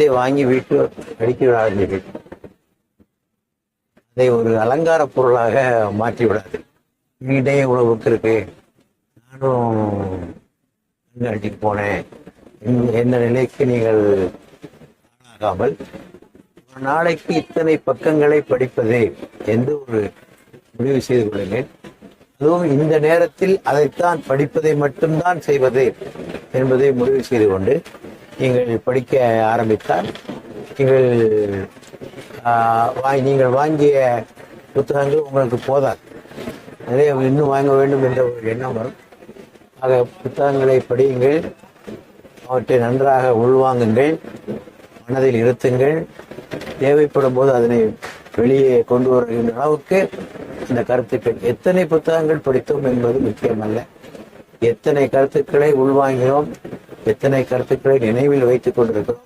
புத்தகத்தை வாங்கி வீட்டு படிக்க விடாதீர்கள் அதை ஒரு அலங்கார பொருளாக மாற்றி விடாது வீடே இவ்வளவு இருக்கு நானும் கண்காட்சிக்கு போனேன். எந்த நிலைக்கு நீங்கள் ஆளாகாமல் ஒரு நாளைக்கு இத்தனை பக்கங்களை படிப்பதே என்று ஒரு முடிவு செய்து கொள்ளுங்கள். அதுவும் இந்த நேரத்தில் அதைத்தான் படிப்பதை மட்டும்தான் செய்வது என்பதை முடிவு செய்து கொண்டு நீங்கள் படிக்க ஆரம்பித்தால் நீங்கள் ஆஹ், நீங்கள் வாங்கிய புத்தகங்கள் உங்களுக்கு போதாது. நிறைய இன்னும் வாங்க வேண்டும் என்ற ஒரு எண்ணம் வரும். ஆக புத்தகங்களை படியுங்கள். அவற்றை நன்றாக உள்வாங்குங்கள். மனதில் இருத்துங்கள். தேவைப்படும் போது அதனை வெளியே கொண்டு வருகின்ற அளவுக்கு இந்த கருத்துக்கள். எத்தனை புத்தகங்கள் படித்தோம் என்பது முக்கியமல்ல. எத்தனை கருத்துக்களை உள்வாங்கினோம் எத்தனை கருத்துக்களை நினைவில் வைத்துக் கொண்டிருக்கிறோம்?